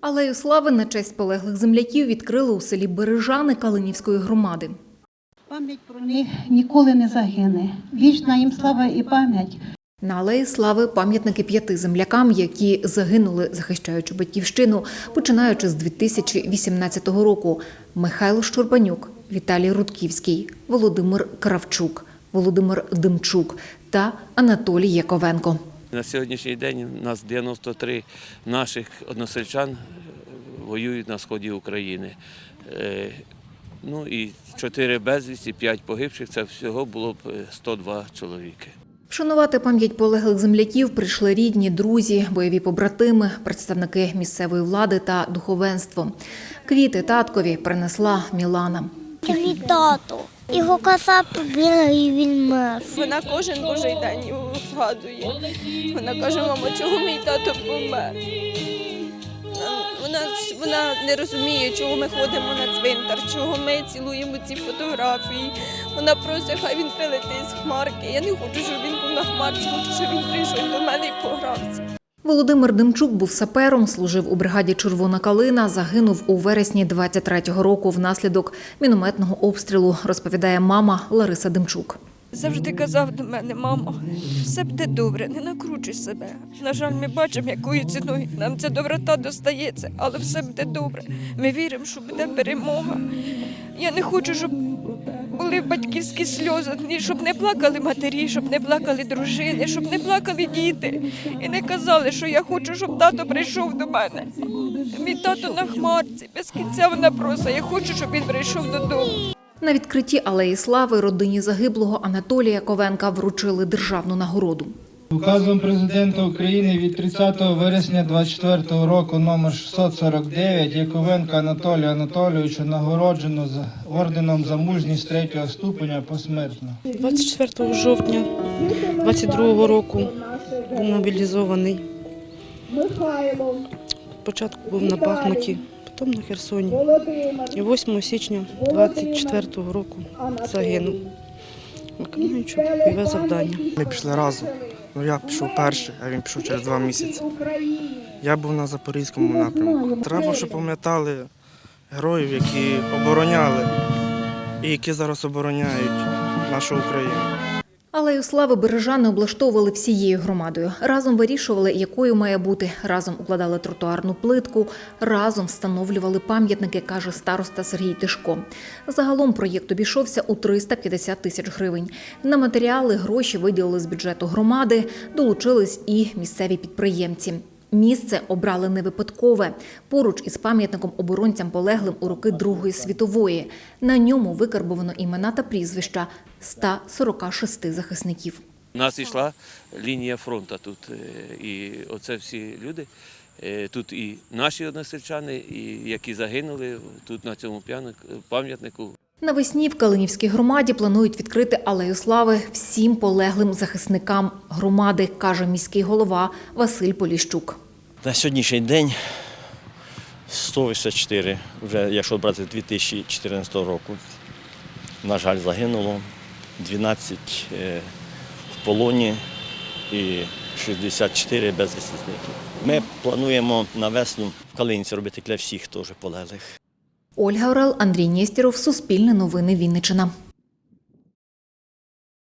Алею слави на честь полеглих земляків відкрили у селі Бережани Калинівської громади. Пам'ять про них ніколи не загине. Вічна їм слава і пам'ять. На алеї слави пам'ятники п'яти землякам, які загинули, захищаючи батьківщину, починаючи з 2018 року. Михайло Щурбанюк, Віталій Рудківський, Володимир Кравчук, Володимир Демчук та Анатолій Яковенко. На сьогоднішній день у нас 93 наших односельчан е, воюють на сході України. Е, Ну і 4 безвісті, 5 погибших це всього було б е, 102 чоловіки. Вшанувати пам'ять полеглих земляків прийшли рідні, друзі, бойові побратими, представники місцевої влади та духовенство. Квіти таткові принесла Мілана. Мій тато. Його коса побіла і він мер. Вона кожен божий день його згадує. Вона каже, мама, чого мій тато помер? Вона, вона не розуміє, чого ми ходимо на цвинтар, чого ми цілуємо ці фотографії. Вона просить, хай він прилетить з хмарки. Я не хочу, щоб він був на хмарці, хочу, щоб він прийшов до мене і погрався. Володимир Демчук був сапером, служив у бригаді Червона калина, загинув у вересні 23-го року внаслідок мінометного обстрілу, розповідає мама Лариса Демчук. Завжди казав до мене, мамо, все буде добре, не накручуй себе. На жаль, ми бачимо, якою ціною нам ця доброта достається, але все буде добре. Ми віримо, що буде перемога. Я не хочу, щоб були батьківські сльози, щоб не плакали матері, щоб не плакали дружини, щоб не плакали діти. І не казали, що я хочу, щоб тато прийшов до мене. Мій тато на хмарці, без кінця вона просить, я хочу, щоб він прийшов додому. На відкритті алеї слави родині загиблого Анатолія Ковенка вручили державну нагороду. Указом президента України від 30 вересня 24 року номер 649 Яковенка Анатолія Анатолійовича нагороджено за орденом за мужність третього ступеня посмертно. 24 жовтня 22 року був мобілізований. Спочатку був на Бахмуті, потім на Херсоні. І 8 січня 24 року загинув, виконуючи бойове завдання. Ми пішли разом. Ну я пішов перший, а він пішов через два місяці. Я був на Запорізькому напрямку. Треба, щоб пам'ятали героїв, які обороняли і які зараз обороняють нашу Україну. Алею слави бережани облаштовували всією громадою. Разом вирішували, якою має бути. Разом укладали тротуарну плитку, разом встановлювали пам'ятники, каже староста Сергій Тишко. Загалом проєкт обійшовся у 350 тисяч гривень. На матеріали гроші виділили з бюджету громади, долучились і місцеві підприємці. Місце обрали не випадкове поруч із пам'ятником оборонцям полеглим у роки Другої світової. На ньому викарбовано імена та прізвища 146 захисників. У нас йшла лінія фронту тут. е, І оце всі люди. е, Тут і наші односельчани, і які загинули тут на цьому пам'ятнику. Навесні в Калинівській громаді планують відкрити алею слави всім полеглим захисникам громади, каже міський голова Василь Поліщук. На сьогоднішній день 184, вже якщо брати з 2014 року, на жаль, загинуло, 12 е, в полоні і 64 безвісти зниклих. Ми плануємо на весну в Калинці робити для всіх теж полеглих. Ольга Орел, Андрій Нєстєров, Суспільне новини Вінниччина.